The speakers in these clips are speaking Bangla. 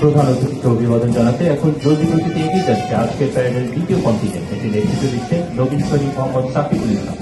প্রধান অতিথিকে অভিবাদন জানাতে এখন জলদি গতিতে এগিয়ে যাচ্ছে। আজকের প্যারেডের দ্বিতীয় কন্টিনেন্ট এটি নেতৃত্ব দিচ্ছে নবীন শরীফ মোহাম্মদ সাকিবুল ইসলাম।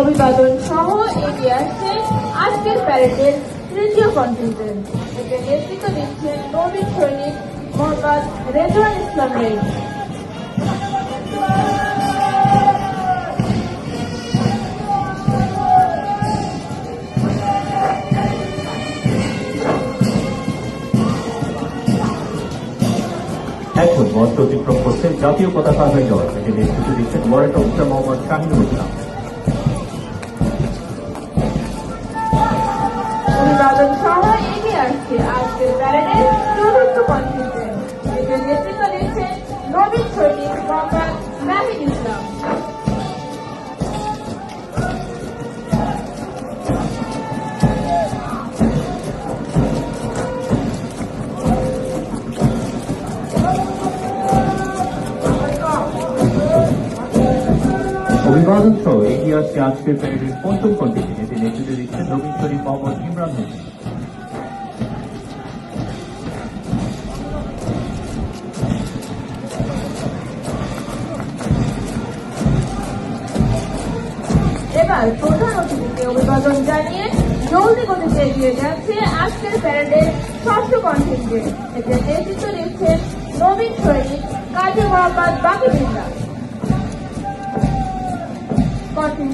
অভিবাদন সহ এগিয়ে আসছে আজকের প্যারেডের তৃতীয় কন্টিনজেন্ট এতে নেতৃত্ব দিচ্ছেন নবীন সৈনিক মোহাম্মদ রেজওয়ান ইসলাম রেড এখন মঞ্চ অতিক্রম করছেন জাতীয় পতাকা হয়ে যাওয়া এটি নেতৃত্ব দিচ্ছেন ওয়ারেন্ট অফিসার মোহাম্মদ শাহিনুল ইসলাম আজকের প্যারেডের চতুর্থ কন্টিনজেন্ট অভিবাদন সহ এগিয়ে আসছে আজকের প্যারেডের পঞ্চম কন্টিনেন্ট। এটি নেতৃত্ব দিচ্ছেন নবীন শরীফ মোহাম্মদ ইমরান হোসেন এবার প্রধান অতিথিকে অভিবাদন জানিয়ে জলদি গতিতে এগিয়ে যাচ্ছে আজকের প্যারেডের ষষ্ঠ কন্টিনজেন্ট এতে নেতৃত্ব দিচ্ছেন নবীন সৈনিক কাজী মোহাম্মদ বাকিবিল্লা কন্টিনজেন্টের